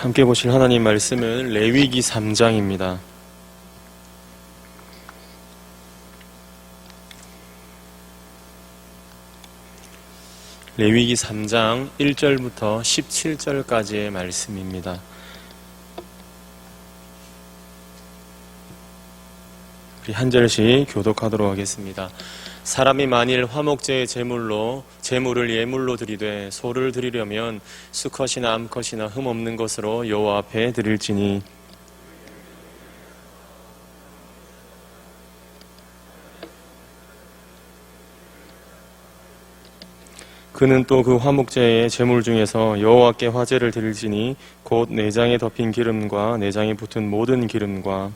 함께 보실 하나님 말씀은 레위기 3장입니다. 레위기 3장 1절부터 17절까지의 말씀입니다. 우리 한 절씩 교독하도록 하겠습니다. 사람이 만일 화목제의 제물로 제물을 예물로 드리되 소를 드리려면 수컷이나 암컷이나 흠 없는 것으로 여호와 앞에 드릴지니. 그는 또 그 화목제의 제물 중에서 여호와께 화제를 드릴지니 곧 내장에 덮인 기름과 내장에 붙은 모든 기름과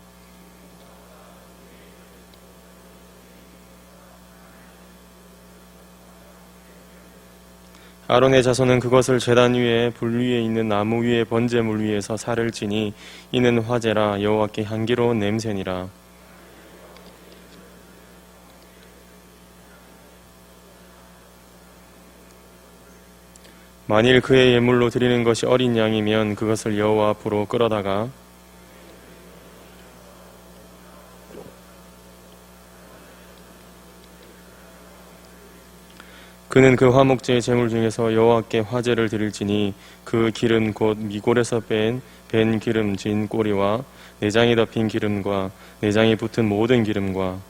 아론의 자손은 그것을 제단 위에 불 위에 있는 나무 위에 번제물 위에서 살을 찌니 이는 화제라 여호와께 향기로운 냄새니라. 만일 그의 예물로 드리는 것이 어린 양이면 그것을 여호와 앞으로 끌어다가 그는 그 화목제의 제물 중에서 여호와께 화제를 드릴지니 그 기름 곧 미골에서 뺀 벤 기름 진 꼬리와 내장이 덮인 기름과 내장이 붙은 모든 기름과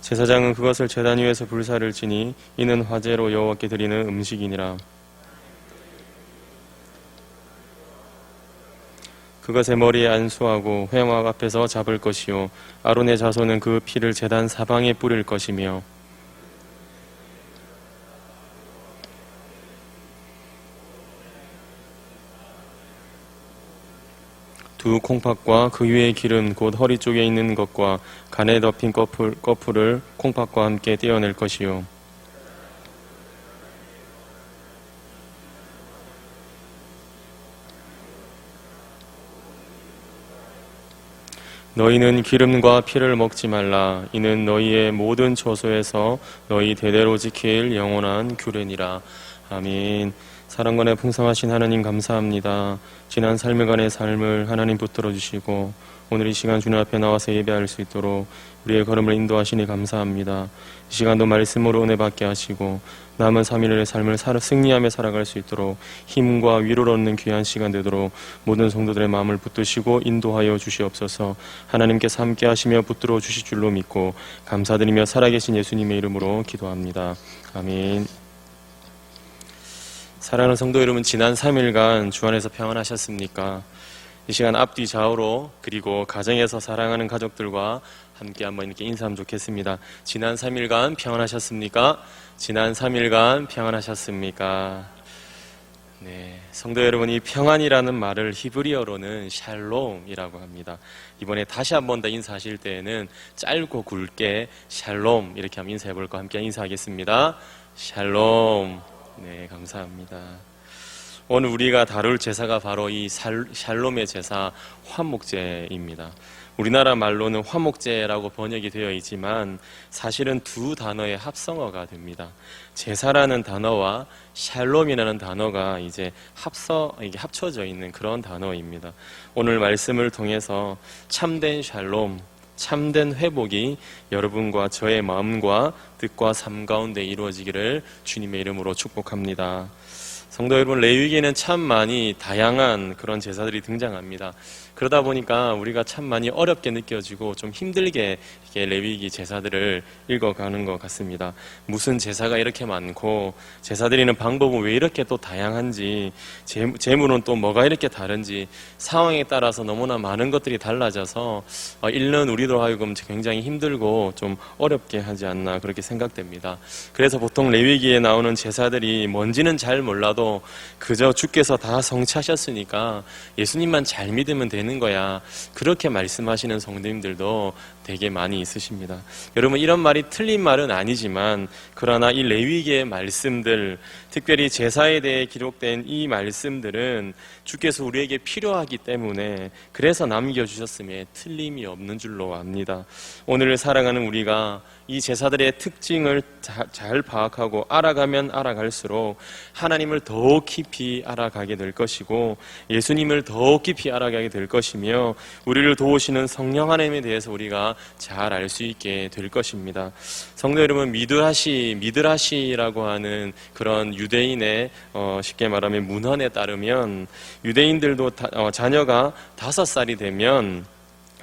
제사장은 그것을 제단 위에서 불사를 지니 이는 화제로 여호와께 드리는 음식이니라 그것의 머리에 안수하고 회막 앞에서 잡을 것이요. 아론의 자손은 그 피를 제단 사방에 뿌릴 것이며. 두 콩팥과 그 위의 기름 곧 허리 쪽에 있는 것과 간에 덮인 꺼풀, 꺼풀을 콩팥과 함께 떼어낼 것이요 너희는 기름과 피를 먹지 말라. 이는 너희의 모든 처소에서 너희 대대로 지킬 영원한 규례니라. 아멘. 사랑관에 풍성하신 하나님 감사합니다. 지난 삶을간의 삶을 하나님 붙들어 주시고 오늘 이 시간 주님 앞에 나와서 예배할 수 있도록 우리의 걸음을 인도하시니 감사합니다. 이 시간도 말씀으로 은혜 받게 하시고 남은 3일의 삶을 승리하며 살아갈 수 있도록 힘과 위로를 얻는 귀한 시간 되도록 모든 성도들의 마음을 붙드시고 인도하여 주시옵소서 하나님께서 함께 하시며 붙들어 주실 줄로 믿고 감사드리며 살아계신 예수님의 이름으로 기도합니다. 아멘. 사랑하는 성도 여러분, 지난 3일간 주 안에서 평안하셨습니까? 이 시간 앞뒤 좌우로 그리고 가정에서 사랑하는 가족들과 함께 한번 이렇게 인사하면 좋겠습니다. 지난 3일간 평안하셨습니까? 지난 3일간 평안하셨습니까? 네, 성도 여러분, 이 평안이라는 말을 히브리어로는 샬롬이라고 합니다. 이번에 다시 한 번 더 인사하실 때에는 짧고 굵게 샬롬 이렇게 한번 인사해 볼까 함께 인사하겠습니다. 샬롬. 네, 감사합니다. 오늘 우리가 다룰 제사가 바로 이 살- 샬롬의 제사 화목제입니다. 우리나라 말로는 화목제라고 번역이 되어 있지만 사실은 두 단어의 합성어가 됩니다. 제사라는 단어와 샬롬이라는 단어가 이제 합서 이게 합쳐져 있는 그런 단어입니다. 오늘 말씀을 통해서 참된 샬롬, 참된 회복이 여러분과 저의 마음과 뜻과 삶 가운데 이루어지기를 주님의 이름으로 축복합니다. 성도 여러분, 레위기에는 참 많이 다양한 그런 제사들이 등장합니다. 그러다 보니까 우리가 참 많이 어렵게 느껴지고 좀 힘들게 이렇게 레위기 제사들을 읽어가는 것 같습니다. 무슨 제사가 이렇게 많고 제사 드리는 방법은 왜 이렇게 또 다양한지 제, 제물은 또 뭐가 이렇게 다른지 상황에 따라서 너무나 많은 것들이 달라져서 어, 읽는 우리도 하여금 굉장히 힘들고 좀 어렵게 하지 않나 그렇게 생각됩니다. 그래서 보통 레위기에 나오는 제사들이 뭔지는 잘 몰라도 그저 주께서 다 성취하셨으니까 예수님만 잘 믿으면 되는 되는 거야. 그렇게 말씀하시는 성도님들도 되게 많이 있으십니다. 여러분 이런 말이 틀린 말은 아니지만 그러나 이 레위기의 말씀들 특별히 제사에 대해 기록된 이 말씀들은 주께서 우리에게 필요하기 때문에 그래서 남겨 주셨음에 틀림이 없는 줄로 압니다. 오늘 살아가는 우리가 이 제사들의 특징을 자- 잘 파악하고 알아가면 알아갈수록 하나님을 더욱 깊이 알아가게 될 것이고 예수님을 더욱 깊이 알아가게 될 것이며 우리를 도우시는 성령 하나님에 대해서 우리가 잘 알 수 있게 될 것입니다. 성도 여러분 미드라시 미드라시라고 하는 그런 유대인의 어, 쉽게 말하면 문헌에 따르면 유대인들도 다- 어, 자녀가 다섯 살이 되면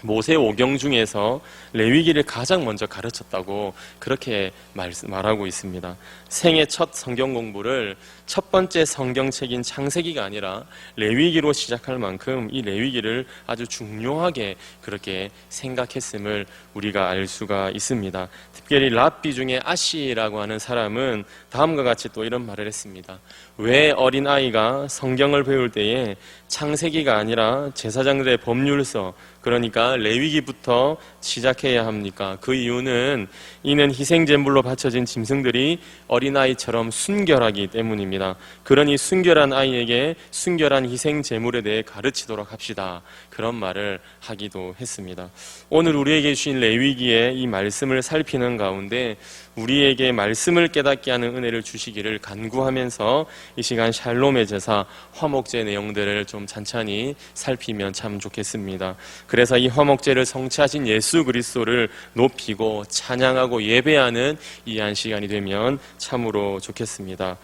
모세 오경 중에서 레위기를 가장 먼저 가르쳤다고 그렇게 말, 말하고 있습니다. 생애 첫 성경 공부를 첫 번째 성경책인 창세기가 아니라 레위기로 시작할 만큼 이 레위기를 아주 중요하게 그렇게 생각했음을 우리가 알 수가 있습니다. 특별히 랍비 중에 아시라고 하는 사람은 다음과 같이 또 이런 말을 했습니다. 왜 어린 아이가 성경을 배울 때에 창세기가 아니라 제사장들의 법률서 그러니까 레위기부터 시작해야 합니까? 그 이유는 이는 희생 제물로 바쳐진 짐승들이 어린 아이처럼 순결하기 때문입니다. 그러니 순결한 아이에게 순결한 희생 제물에 대해 가르치도록 합시다. 그런 말을 하기도 했습니다. 오늘 우리에게 주신 레위기의 이 말씀을 살피는 가운데 우리에게 말씀을 깨닫게 하는 은혜를 주시기를 간구하면서 이 시간 샬롬의 제사 화목제 내용들을 좀 찬찬히 살피면 참 좋겠습니다. 그래서 이 화목제를 성취하신 예수 그리스도를 높이고 찬양하고 예배하는 이 한 시간이 되면 참으로 좋겠습니다.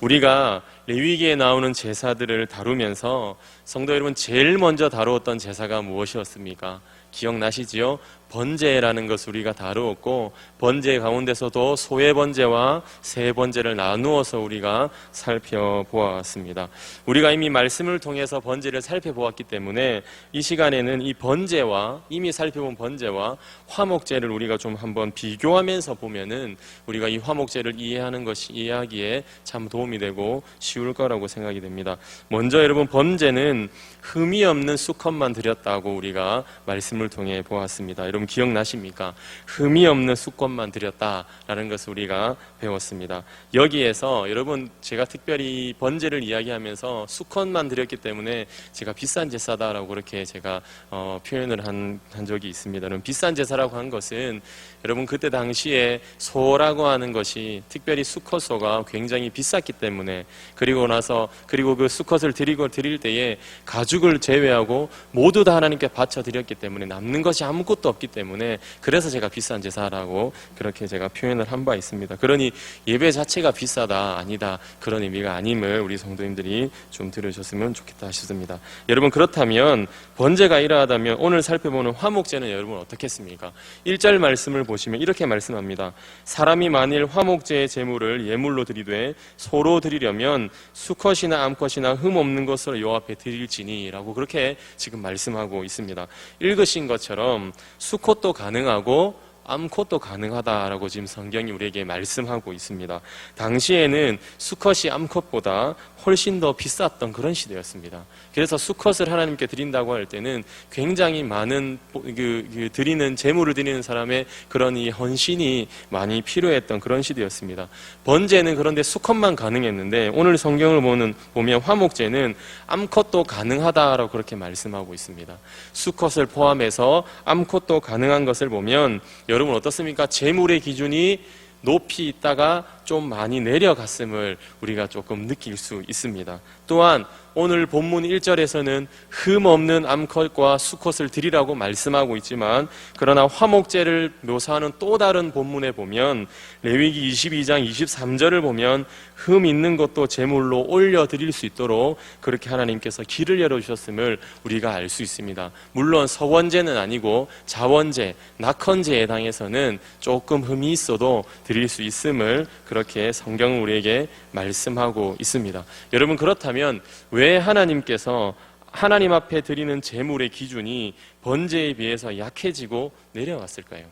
우리가 레위기에 나오는 제사들을 다루면서 성도 여러분 제일 먼저 다루었던 제사가 무엇이었습니까? 기억나시지요? 번제라는 것을 우리가 다루었고 번제 가운데서도 소의 번제와 새 번제를 나누어서 우리가 살펴보았습니다. 우리가 이미 말씀을 통해서 번제를 살펴보았기 때문에 이 시간에는 이 번제와 이미 살펴본 번제와 화목제를 우리가 좀 한번 비교하면서 보면은 우리가 이 화목제를 이해하는 것이 이해하기에 참 도움이 되고 쉬울 거라고 생각이 됩니다. 먼저 여러분 번제는 흠이 없는 수컷만 드렸다고 우리가 말씀을 통해 보았습니다. 여러분 기억나십니까? 흠이 없는 수컷만 드렸다라는 것을 우리가 배웠습니다. 여기에서 여러분 제가 특별히 번제를 이야기하면서 수컷만 드렸기 때문에 제가 비싼 제사다라고 그렇게 제가 어, 표현을 한, 한 적이 있습니다. 비싼 제사라고 한 것은 여러분 그때 당시에 소라고 하는 것이 특별히 수컷소가 굉장히 비쌌기 때문에 그리고 나서 그리고 그 수컷을 드리고 드릴 때에 가죽을 제외하고 모두 다 하나님께 바쳐 드렸기 때문에 남는 것이 아무것도 없기 때문에 그래서 제가 비싼 제사라고 그렇게 제가 표현을 한 바 있습니다. 그러니 예배 자체가 비싸다 아니다 그런 의미가 아님을 우리 성도님들이 좀 들으셨으면 좋겠다 싶습니다. 여러분 그렇다면 번제가 이러하다면 오늘 살펴보는 화목제는 여러분 어떻겠습니까? 1절 말씀을 보시면 이렇게 말씀합니다. 사람이 만일 화목제의 제물을 예물로 드리되 소로 드리려면 수컷이나 암컷이나 흠 없는 것으로 요 앞에 드릴지니라고 그렇게 지금 말씀하고 있습니다. 읽으신 것처럼 수 컷도 가능하고 암컷도 가능하다라고 지금 성경이 우리에게 말씀하고 있습니다. 당시에는 수컷이 암컷보다 훨씬 더 비쌌던 그런 시대였습니다. 그래서 수컷을 하나님께 드린다고 할 때는 굉장히 많은 그, 그 드리는 제물을 드리는 사람의 그런 이 헌신이 많이 필요했던 그런 시대였습니다. 번제는 그런데 수컷만 가능했는데 오늘 성경을 보는 보면 화목제는 암컷도 가능하다라고 그렇게 말씀하고 있습니다. 수컷을 포함해서 암컷도 가능한 것을 보면 여러분 어떻습니까? 제물의 기준이 높이 있다가 좀 많이 내려갔음을 우리가 조금 느낄 수 있습니다. 또한 오늘 본문 1절에서는 흠 없는 암컷과 수컷을 드리라고 말씀하고 있지만 그러나 화목제를 묘사하는 또 다른 본문에 보면 레위기 22장 23절을 보면 흠 있는 것도 제물로 올려 드릴 수 있도록 그렇게 하나님께서 길을 열어 주셨음을 우리가 알 수 있습니다. 물론 서원제는 아니고 자원제, 낙헌제에 해당해서는 조금 흠이 있어도 드릴 수 있음을 그렇게 성경은 우리에게 말씀하고 있습니다. 여러분 그렇다면 왜 하나님께서 하나님 앞에 드리는 제물의 기준이 번제에 비해서 약해지고 내려왔을까요?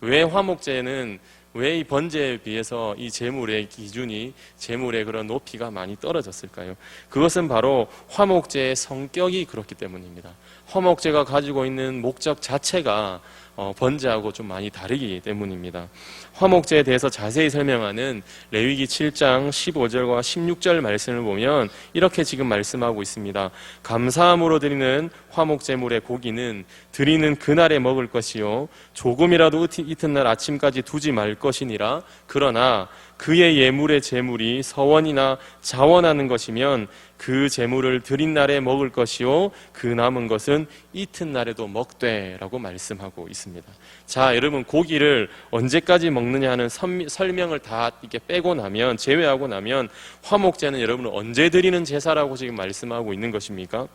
왜 화목제는 왜 이 번제에 비해서 이 제물의 기준이 제물의 그런 높이가 많이 떨어졌을까요? 그것은 바로 화목제의 성격이 그렇기 때문입니다. 화목제가 가지고 있는 목적 자체가 어, 번제하고 좀 많이 다르기 때문입니다. 화목제에 대해서 자세히 설명하는 레위기 7장 15절과 16절 말씀을 보면 이렇게 지금 말씀하고 있습니다. 감사함으로 드리는 화목제물의 고기는 드리는 그날에 먹을 것이요 조금이라도 이튿- 이튿날 아침까지 두지 말 것이니라 그러나 그의 예물의 제물이 서원이나 자원하는 것이면 그 제물을 드린 날에 먹을 것이요 그 남은 것은 이튿날에도 먹되라고 말씀하고 있습니다. 자, 여러분 고기를 언제까지 먹느냐 하는 선- 설명을 다 이렇게 빼고 나면 제외하고 나면 화목제는 여러분은 언제 드리는 제사라고 지금 말씀하고 있는 것입니까?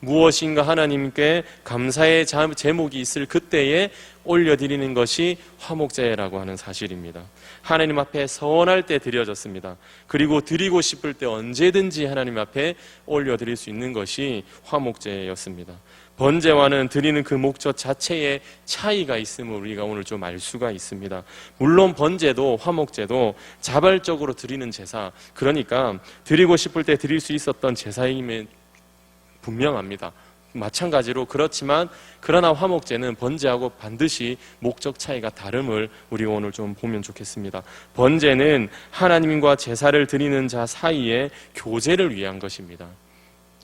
무엇인가 하나님께 감사의 자- 제목이 있을 그때에 올려드리는 것이 화목제라고 하는 사실입니다. 하나님 앞에 서원할 때 드려졌습니다. 그리고 드리고 싶을 때 언제든지 하나님 앞에 올려드릴 수 있는 것이 화목제였습니다. 번제와는 드리는 그 목적 자체에 차이가 있음을 우리가 오늘 좀 알 수가 있습니다. 물론 번제도 화목제도 자발적으로 드리는 제사, 그러니까 드리고 싶을 때 드릴 수 있었던 제사임에 분명합니다. 마찬가지로 그렇지만 그러나 화목제는 번제하고 반드시 목적 차이가 다름을 우리가 오늘 좀 보면 좋겠습니다. 번제는 하나님과 제사를 드리는 자 사이에 교제를 위한 것입니다.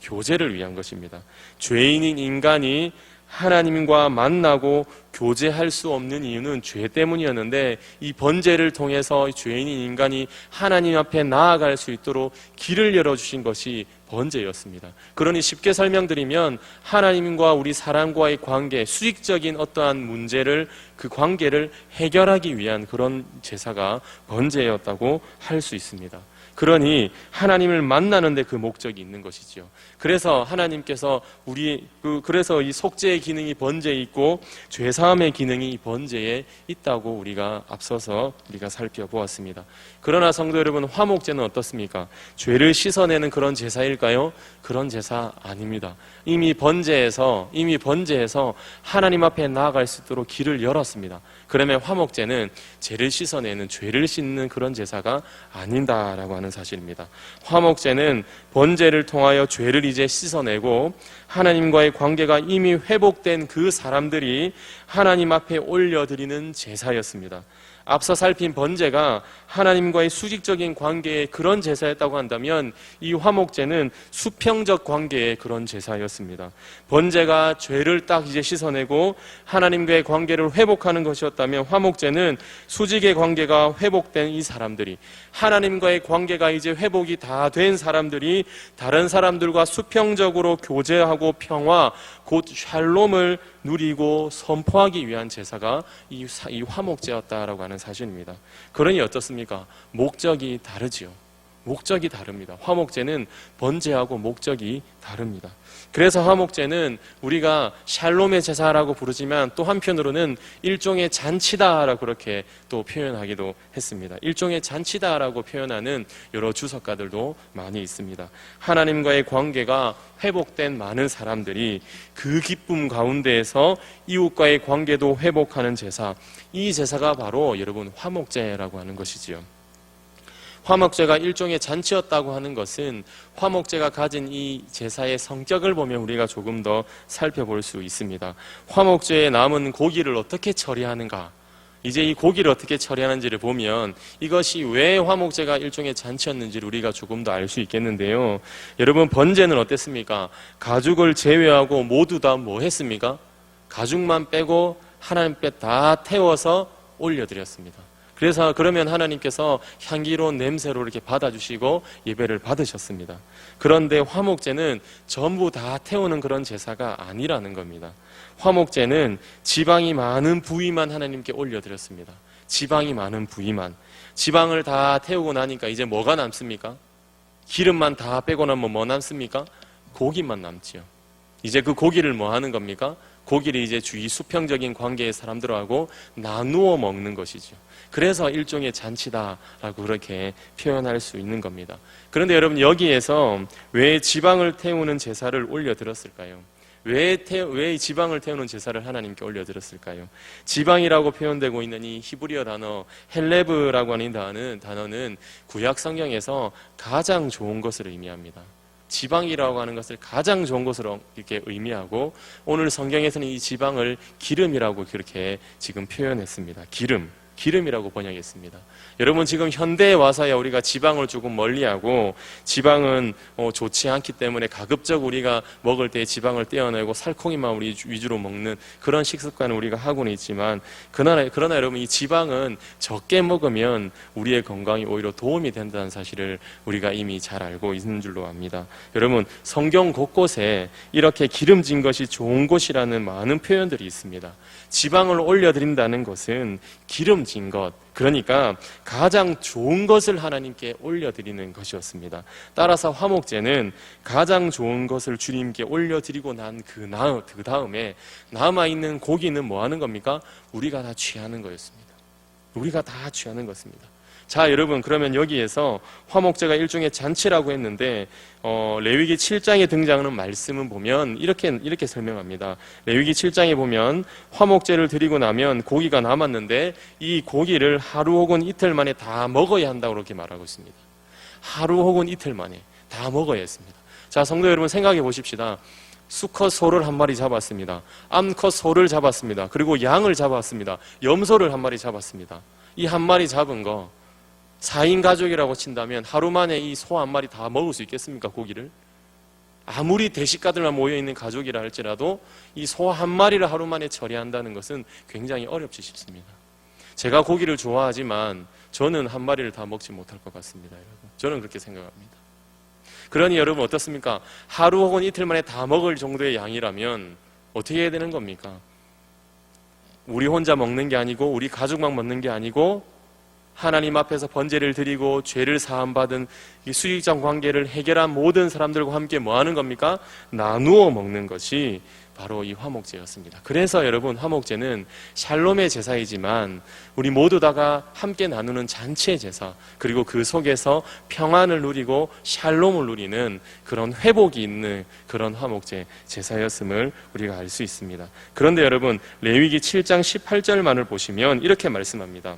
교제를 위한 것입니다. 죄인인 인간이 하나님과 만나고 교제할 수 없는 이유는 죄 때문이었는데 이 번제를 통해서 죄인인 인간이 하나님 앞에 나아갈 수 있도록 길을 열어주신 것이 번제였습니다. 그러니 쉽게 설명드리면 하나님과 우리 사람과의 관계, 수직적인 어떠한 문제를 그 관계를 해결하기 위한 그런 제사가 번제였다고 할 수 있습니다. 그러니 하나님을 만나는데 그 목적이 있는 것이지요. 그래서 하나님께서 우리 그 그래서 이 속죄의 기능이 번제에 있고 죄 사함의 기능이 이 번제에 있다고 우리가 앞서서 우리가 살펴보았습니다. 그러나 성도 여러분 화목제는 어떻습니까? 죄를 씻어내는 그런 제사일까요? 그런 제사 아닙니다. 이미 번제에서 이미 번제에서 하나님 앞에 나아갈 수 있도록 길을 열었습니다. 그러면 화목제는 죄를 씻어내는 죄를 씻는 그런 제사가 아닌다라고 하는 사실입니다. 화목제는 번제를 통하여 죄를 이제 씻어내고 하나님과의 관계가 이미 회복된 그 사람들이 하나님 앞에 올려드리는 제사였습니다. 앞서 살핀 번제가 하나님과의 수직적인 관계의 그런 제사였다고 한다면 이 화목제는 수평적 관계의 그런 제사였습니다. 번제가 죄를 딱 이제 씻어내고 하나님과의 관계를 회복하는 것이었다면 화목제는 수직의 관계가 회복된 이 사람들이 하나님과의 관계가 이제 회복이 다 된 사람들이 다른 사람들과 수평적으로 교제하고 평화 곧 샬롬을 누리고 선포하기 위한 제사가 이, 화목제였다라고 하는 사실입니다. 그러니 어떻습니까? 목적이 다르지요. 목적이 다릅니다. 화목제는 번제하고 목적이 다릅니다. 그래서 화목제는 우리가 샬롬의 제사라고 부르지만 또 한편으로는 일종의 잔치다라고 그렇게 또 표현하기도 했습니다. 일종의 잔치다라고 표현하는 여러 주석가들도 많이 있습니다. 하나님과의 관계가 회복된 많은 사람들이 그 기쁨 가운데에서 이웃과의 관계도 회복하는 제사, 이 제사가 바로 여러분 화목제라고 하는 것이지요. 화목제가 일종의 잔치였다고 하는 것은 화목제가 가진 이 제사의 성격을 보면 우리가 조금 더 살펴볼 수 있습니다. 화목제에 남은 고기를 어떻게 처리하는가? 이제 이 고기를 어떻게 처리하는지를 보면 이것이 왜 화목제가 일종의 잔치였는지를 우리가 조금 더 알 수 있겠는데요. 여러분 번제는 어땠습니까? 가죽을 제외하고 모두 다 뭐 했습니까? 가죽만 빼고 하나님 께 다 태워서 올려드렸습니다. 그래서 그러면 하나님께서 향기로운 냄새로 이렇게 받아주시고 예배를 받으셨습니다. 그런데 화목제는 전부 다 태우는 그런 제사가 아니라는 겁니다. 화목제는 지방이 많은 부위만 하나님께 올려드렸습니다. 지방이 많은 부위만. 지방을 다 태우고 나니까 이제 뭐가 남습니까? 기름만 다 빼고 나면 뭐 남습니까? 고기만 남지요. 이제 그 고기를 뭐 하는 겁니까? 고기를 이제 주위 수평적인 관계의 사람들하고 나누어 먹는 것이죠. 그래서 일종의 잔치다라고 그렇게 표현할 수 있는 겁니다. 그런데 여러분 여기에서 왜 지방을 태우는 제사를 올려드렸을까요? 왜, 태, 왜이 지방을 태우는 제사를 하나님께 올려드렸을까요? 지방이라고 표현되고 있는 이 히브리어 단어 헬레브라고 하는 단어는, 단어는 구약 성경에서 가장 좋은 것을 의미합니다. 지방이라고 하는 것을 가장 좋은 것으로 이렇게 의미하고 오늘 성경에서는 이 지방을 기름이라고 그렇게 지금 표현했습니다. 기름. 기름이라고 번역했습니다. 여러분 지금 현대에 와서야 우리가 지방을 조금 멀리하고 지방은 어, 좋지 않기 때문에 가급적 우리가 먹을 때 지방을 떼어내고 살코기만 우리 위주로 먹는 그런 식습관을 우리가 하고는 있지만 그러나, 그러나 여러분 이 지방은 적게 먹으면 우리의 건강이 오히려 도움이 된다는 사실을 우리가 이미 잘 알고 있는 줄로 압니다. 여러분 성경 곳곳에 이렇게 기름진 것이 좋은 곳이라는 많은 표현들이 있습니다. 지방을 올려드린다는 것은 기름 진 것, 그러니까 가장 좋은 것을 하나님께 올려드리는 것이었습니다. 따라서 화목제는 가장 좋은 것을 주님께 올려드리고 난그 다음에 남아있는 고기는 뭐 하는 겁니까? 우리가 다 취하는 거였습니다. 우리가 다 취하는 것입니다. 자, 여러분, 그러면 여기에서 화목제가 일종의 잔치라고 했는데, 어, 레위기 7장에 등장하는 말씀은 보면 이렇게, 이렇게 설명합니다. 레위기 7장에 보면 화목제를 드리고 나면 고기가 남았는데 이 고기를 하루 혹은 이틀 만에 다 먹어야 한다고 그렇게 말하고 있습니다. 하루 혹은 이틀 만에 다 먹어야 했습니다. 자, 성도 여러분 생각해 보십시다. 수컷 소를 한 마리 잡았습니다. 암컷 소를 잡았습니다. 그리고 양을 잡았습니다. 염소를 한 마리 잡았습니다. 이 한 마리 잡은 거 4인 가족이라고 친다면 하루 만에 이 소 한 마리 다 먹을 수 있겠습니까? 고기를? 아무리 대식가들만 모여있는 가족이라 할지라도 이 소 한 마리를 하루 만에 처리한다는 것은 굉장히 어렵지 싶습니다. 제가 고기를 좋아하지만 저는 한 마리를 다 먹지 못할 것 같습니다. 여러분. 저는 그렇게 생각합니다. 그러니 여러분 어떻습니까? 하루 혹은 이틀 만에 다 먹을 정도의 양이라면 어떻게 해야 되는 겁니까? 우리 혼자 먹는 게 아니고 우리 가족만 먹는 게 아니고 하나님 앞에서 번제를 드리고 죄를 사함받은 이 수익장 관계를 해결한 모든 사람들과 함께 뭐 하는 겁니까? 나누어 먹는 것이 바로 이 화목제였습니다. 그래서 여러분 화목제는 샬롬의 제사이지만 우리 모두 다가 함께 나누는 잔치의 제사 그리고 그 속에서 평안을 누리고 샬롬을 누리는 그런 회복이 있는 그런 화목제 제사였음을 우리가 알 수 있습니다. 그런데 여러분 레위기 7장 18절만을 보시면 이렇게 말씀합니다.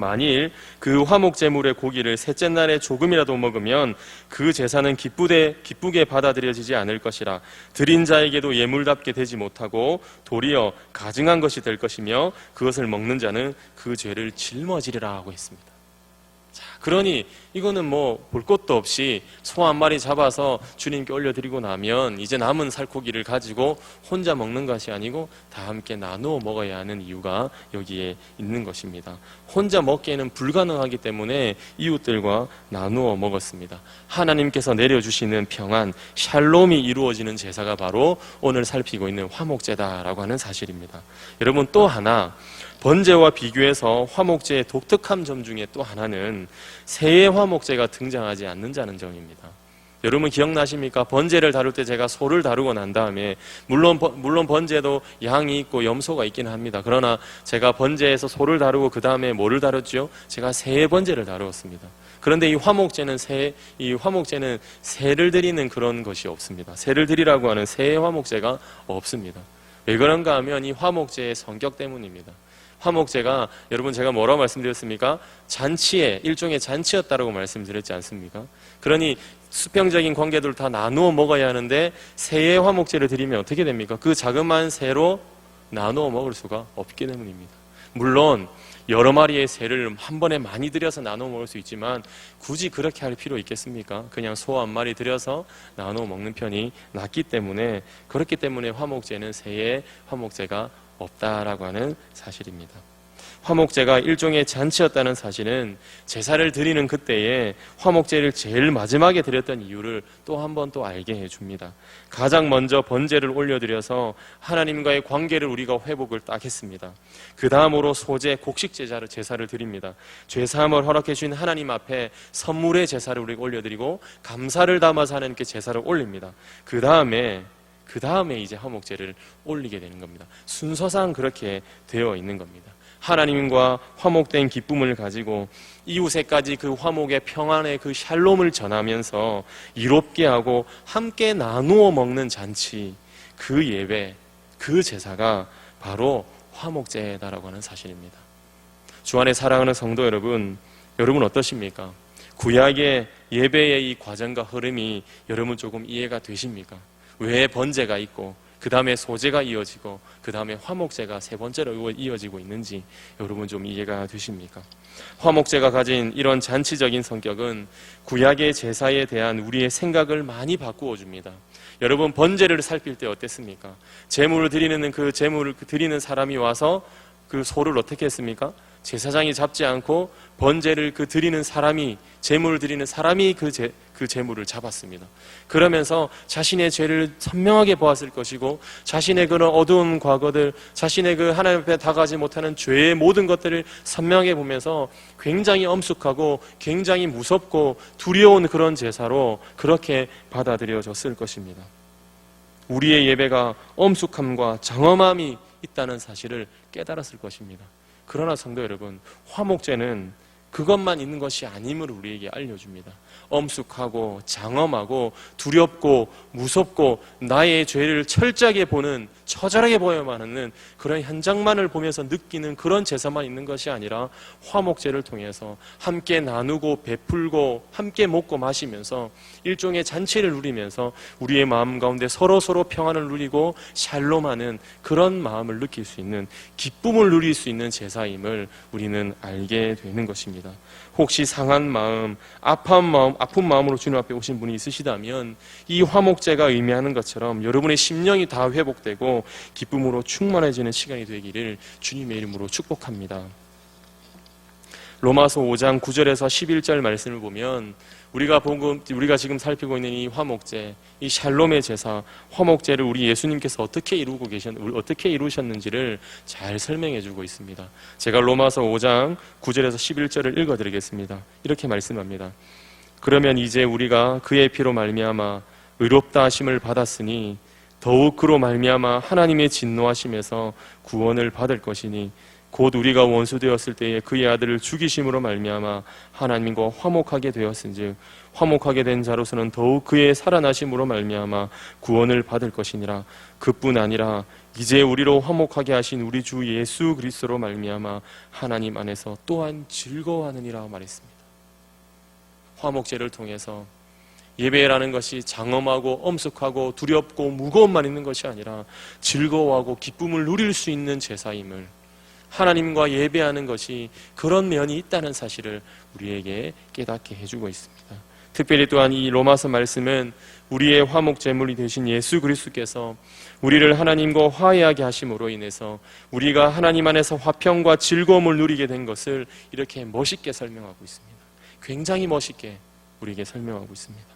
만일 그 화목 제물의 고기를 셋째 날에 조금이라도 먹으면 그 제사는 기쁘게 기쁘게 받아들여지지 않을 것이라 드린 자에게도 예물답게 되지 못하고 도리어 가증한 것이 될 것이며 그것을 먹는 자는 그 죄를 짊어지리라 하고 있습니다. 자, 그러니 이거는 뭐 볼 것도 없이 소 한 마리 잡아서 주님께 올려드리고 나면 이제 남은 살코기를 가지고 혼자 먹는 것이 아니고 다 함께 나누어 먹어야 하는 이유가 여기에 있는 것입니다. 혼자 먹기에는 불가능하기 때문에 이웃들과 나누어 먹었습니다. 하나님께서 내려주시는 평안, 샬롬이 이루어지는 제사가 바로 오늘 살피고 있는 화목제다라고 하는 사실입니다. 여러분 또 하나 번제와 비교해서 화목제의 독특한 점 중에 또 하나는 새해 화 목제가 등장하지 않는 자는 점입니다. 여러분 기억나십니까? 번제를 다룰 때 제가 소를 다루고 난 다음에 물론 물론 번제도 양이 있고 염소가 있긴 합니다. 그러나 제가 번제에서 소를 다루고 그 다음에 뭐를 다뤘죠? 제가 새 번제를 다루었습니다. 그런데 이 화목제는 새, 이 화목제는 새를 드리는 그런 것이 없습니다. 새를 드리라고 하는 새 화목제가 없습니다. 왜 그런가 하면 이 화목제의 성격 때문입니다. 화목제가 여러분 제가 뭐라고 말씀드렸습니까? 잔치의 일종의 잔치였다라고 말씀드렸지 않습니까? 그러니 수평적인 관계들을 다 나누어 먹어야 하는데 새의 화목제를 드리면 어떻게 됩니까? 그 자그마한 새로 나누어 먹을 수가 없기 때문입니다. 물론 여러 마리의 새를 한 번에 많이 들여서 나눠 먹을 수 있지만 굳이 그렇게 할 필요 있겠습니까? 그냥 소 한 마리 들여서 나눠 먹는 편이 낫기 때문에 그렇기 때문에 화목제는 새의 화목제가 없다라고 하는 사실입니다. 화목제가 일종의 잔치였다는 사실은 제사를 드리는 그때에 화목제를 제일 마지막에 드렸던 이유를 또 한 번 또 알게 해줍니다. 가장 먼저 번제를 올려드려서 하나님과의 관계를 우리가 회복을 딱 했습니다. 그 다음으로 소제, 곡식 제사를, 제사를 드립니다. 죄사함을 허락해 주신 하나님 앞에 선물의 제사를 우리가 올려드리고 감사를 담아서 하나님께 제사를 올립니다. 그 다음에 그 다음에 이제 화목제를 올리게 되는 겁니다. 순서상 그렇게 되어 있는 겁니다. 하나님과 화목된 기쁨을 가지고 이웃에까지 그 화목의 평안의 그 샬롬을 전하면서 이롭게 하고 함께 나누어 먹는 잔치. 그 예배, 그 제사가 바로 화목제다라고 하는 사실입니다. 주 안에 사랑하는 성도 여러분, 여러분 어떠십니까? 구약의 예배의 이 과정과 흐름이 여러분 조금 이해가 되십니까? 왜 번제가 있고 그 다음에 소제가 이어지고 그 다음에 화목제가 세 번째로 이어지고 있는지 여러분 좀 이해가 되십니까? 화목제가 가진 이런 잔치적인 성격은 구약의 제사에 대한 우리의 생각을 많이 바꾸어 줍니다. 여러분 번제를 살필 때 어땠습니까? 제물을 드리는 그 제물을 드리는 사람이 와서 그 소를 어떻게 했습니까? 제사장이 잡지 않고 번제를 그 드리는 사람이 제물을 드리는 사람이 그, 제, 그 제물을 잡았습니다. 그러면서 자신의 죄를 선명하게 보았을 것이고 자신의 그런 어두운 과거들, 자신의 그 하나님 앞에 다가지 못하는 죄의 모든 것들을 선명하게 보면서 굉장히 엄숙하고 굉장히 무섭고 두려운 그런 제사로 그렇게 받아들여졌을 것입니다. 우리의 예배가 엄숙함과 장엄함이 있다는 사실을 깨달았을 것입니다. 그러나 성도 여러분, 화목제는 그것만 있는 것이 아님을 우리에게 알려줍니다. 엄숙하고 장엄하고 두렵고 무섭고 나의 죄를 철저하게 보는 처절하게 보여야만 하는 그런 현장만을 보면서 느끼는 그런 제사만 있는 것이 아니라 화목제를 통해서 함께 나누고 베풀고 함께 먹고 마시면서 일종의 잔치를 누리면서 우리의 마음 가운데 서로 서로 평안을 누리고 샬롬하는 그런 마음을 느낄 수 있는 기쁨을 누릴 수 있는 제사임을 우리는 알게 되는 것입니다. 혹시 상한 마음, 아픈 마음, 아픈 마음으로 주님 앞에 오신 분이 있으시다면 이 화목제가 의미하는 것처럼 여러분의 심령이 다 회복되고 기쁨으로 충만해지는 시간이 되기를 주님의 이름으로 축복합니다. 로마서 5장 9절에서 11절 말씀을 보면 우리가 보고 우리가 지금 살피고 있는 이 화목제, 이 샬롬의 제사, 화목제를 우리 예수님께서 어떻게 이루고 계셨 어떻게 이루셨는지를 잘 설명해 주고 있습니다. 제가 로마서 5장 9절에서 11절을 읽어 드리겠습니다. 이렇게 말씀합니다. 그러면 이제 우리가 그의 피로 말미암아 의롭다 하심을 받았으니 더욱 그로 말미암아 하나님의 진노하심에서 구원을 받을 것이니 곧 우리가 원수 되었을 때에 그의 아들을 죽이심으로 말미암아 하나님과 화목하게 되었은즉 화목하게 된 자로서는 더욱 그의 살아나심으로 말미암아 구원을 받을 것이니라 그뿐 아니라 이제 우리로 화목하게 하신 우리 주 예수 그리스도로 말미암아 하나님 안에서 또한 즐거워하느니라 말했습니다. 화목제를 통해서 예배라는 것이 장엄하고 엄숙하고 두렵고 무거움만 있는 것이 아니라 즐거워하고 기쁨을 누릴 수 있는 제사임을 하나님과 예배하는 것이 그런 면이 있다는 사실을 우리에게 깨닫게 해주고 있습니다. 특별히 또한 이 로마서 말씀은 우리의 화목 제물이 되신 예수 그리스도께서 우리를 하나님과 화해하게 하심으로 인해서 우리가 하나님 안에서 화평과 즐거움을 누리게 된 것을 이렇게 멋있게 설명하고 있습니다. 굉장히 멋있게 우리에게 설명하고 있습니다.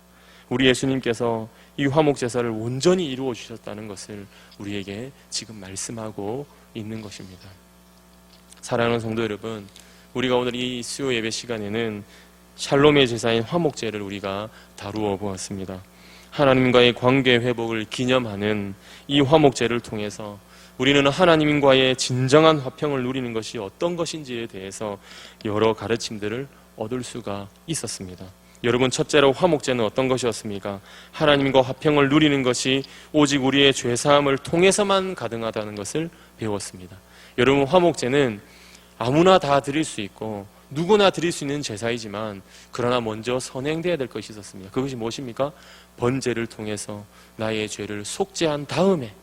우리 예수님께서 이 화목 제사를 온전히 이루어 주셨다는 것을 우리에게 지금 말씀하고 있는 것입니다. 사랑하는 성도 여러분, 우리가 오늘 이 수요 예배 시간에는 샬롬의 제사인 화목제를 우리가 다루어 보았습니다. 하나님과의 관계 회복을 기념하는 이 화목제를 통해서 우리는 하나님과의 진정한 화평을 누리는 것이 어떤 것인지에 대해서 여러 가르침들을 얻을 수가 있었습니다. 여러분 첫째로 화목제는 어떤 것이었습니까? 하나님과 화평을 누리는 것이 오직 우리의 죄 사함을 통해서만 가능하다는 것을 배웠습니다. 여러분 화목제는 아무나 다 드릴 수 있고 누구나 드릴 수 있는 제사이지만 그러나 먼저 선행돼야 될 것이 있었습니다. 그것이 무엇입니까? 번제를 통해서 나의 죄를 속죄한 다음에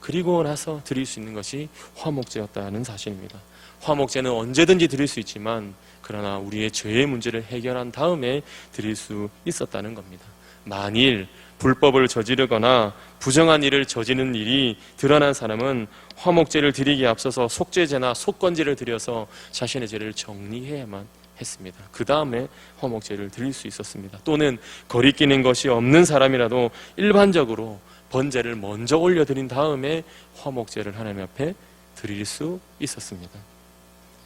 그리고 나서 드릴 수 있는 것이 화목제였다는 사실입니다. 화목제는 언제든지 드릴 수 있지만 그러나 우리의 죄의 문제를 해결한 다음에 드릴 수 있었다는 겁니다. 만일 불법을 저지르거나 부정한 일을 저지르는 일이 드러난 사람은 화목제를 드리기에 앞서서 속죄제나 속건제를 드려서 자신의 죄를 정리해야만 했습니다. 그 다음에 화목제를 드릴 수 있었습니다. 또는 거리끼는 것이 없는 사람이라도 일반적으로 번제를 먼저 올려드린 다음에 화목제를 하나님 앞에 드릴 수 있었습니다.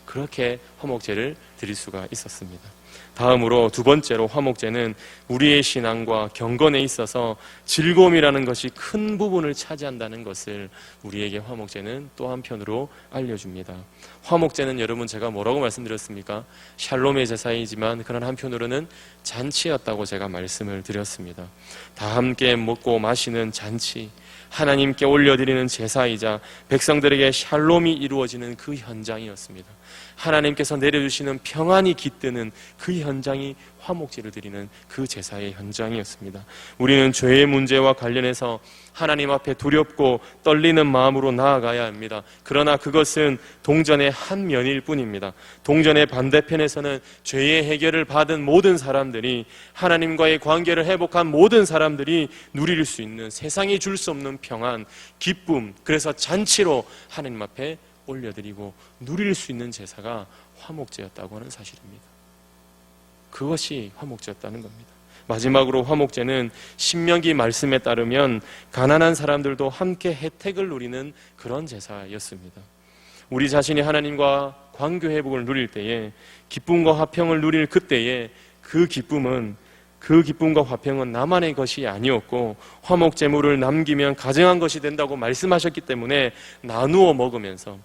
그렇게 화목제를 드릴 수가 있었습니다. 다음으로 두 번째로 화목제는 우리의 신앙과 경건에 있어서 즐거움이라는 것이 큰 부분을 차지한다는 것을 우리에게 화목제는 또 한편으로 알려줍니다. 화목제는 여러분 제가 뭐라고 말씀드렸습니까? 샬롬의 제사이지만 그런 한편으로는 잔치였다고 제가 말씀을 드렸습니다. 다 함께 먹고 마시는 잔치, 하나님께 올려드리는 제사이자 백성들에게 샬롬이 이루어지는 그 현장이었습니다. 하나님께서 내려주시는 평안이 깃드는 그 현장이 화목제를 드리는 그 제사의 현장이었습니다. 우리는 죄의 문제와 관련해서 하나님 앞에 두렵고 떨리는 마음으로 나아가야 합니다. 그러나 그것은 동전의 한 면일 뿐입니다. 동전의 반대편에서는 죄의 해결을 받은 모든 사람들이 하나님과의 관계를 회복한 모든 사람들이 누릴 수 있는 세상이 줄 수 없는 평안, 기쁨, 그래서 잔치로 하나님 앞에 올려드리고 누릴 수 있는 제사가 화목제였다고 하는 사실입니다. 그것이 화목제였다는 겁니다. 마지막으로 화목제는 신명기 말씀에 따르면 가난한 사람들도 함께 혜택을 누리는 그런 제사였습니다. 우리 자신이 하나님과 관계 회복을 누릴 때에 기쁨과 화평을 누릴 그때에 그 기쁨은 그 기쁨과 화평은 나만의 것이 아니었고 화목 제물을 남기면 가정한 것이 된다고 말씀하셨기 때문에 나누어 먹으면서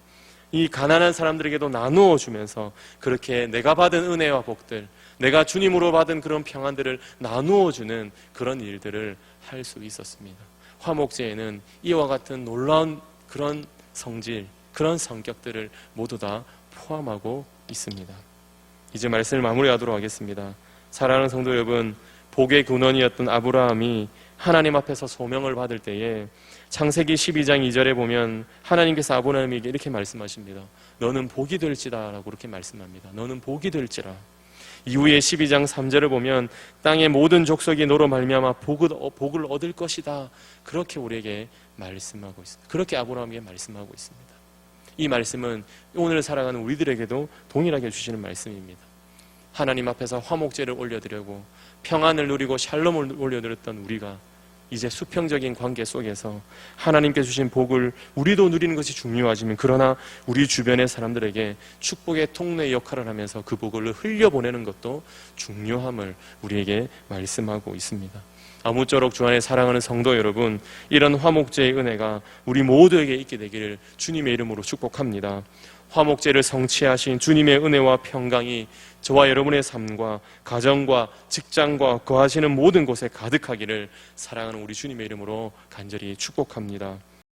이 가난한 사람들에게도 나누어 주면서 그렇게 내가 받은 은혜와 복들, 내가 주님으로 받은 그런 평안들을 나누어 주는 그런 일들을 할 수 있었습니다. 화목제에는 이와 같은 놀라운 그런 성질, 그런 성격들을 모두 다 포함하고 있습니다. 이제 말씀을 마무리하도록 하겠습니다. 사랑하는 성도 여러분, 복의 근원이었던 아브라함이 하나님 앞에서 소명을 받을 때에 창세기 12장 2절에 보면 하나님께서 아브라함에게 이렇게 말씀하십니다. 너는 복이 될지다라고 그렇게 말씀합니다. 너는 복이 될지라. 이후에 12장 3절을 보면 땅의 모든 족속이 너로 말미암아 복을, 복을 얻을 것이다. 그렇게 우리에게 말씀하고 있습니다. 그렇게 아브라함에게 말씀하고 있습니다. 이 말씀은 오늘 살아가는 우리들에게도 동일하게 주시는 말씀입니다. 하나님 앞에서 화목제를 올려드리고 평안을 누리고 샬롬을 올려드렸던 우리가 이제 수평적인 관계 속에서 하나님께 주신 복을 우리도 누리는 것이 중요하지만 그러나 우리 주변의 사람들에게 축복의 통로의 역할을 하면서 그 복을 흘려보내는 것도 중요함을 우리에게 말씀하고 있습니다. 아무쪼록 주 안에 사랑하는 성도 여러분, 이런 화목제의 은혜가 우리 모두에게 있게 되기를 주님의 이름으로 축복합니다. 화목제를 성취하신 주님의 은혜와 평강이 저와 여러분의 삶과 가정과 직장과 거하시는 모든 곳에 가득하기를 사랑하는 우리 주님의 이름으로 간절히 축복합니다.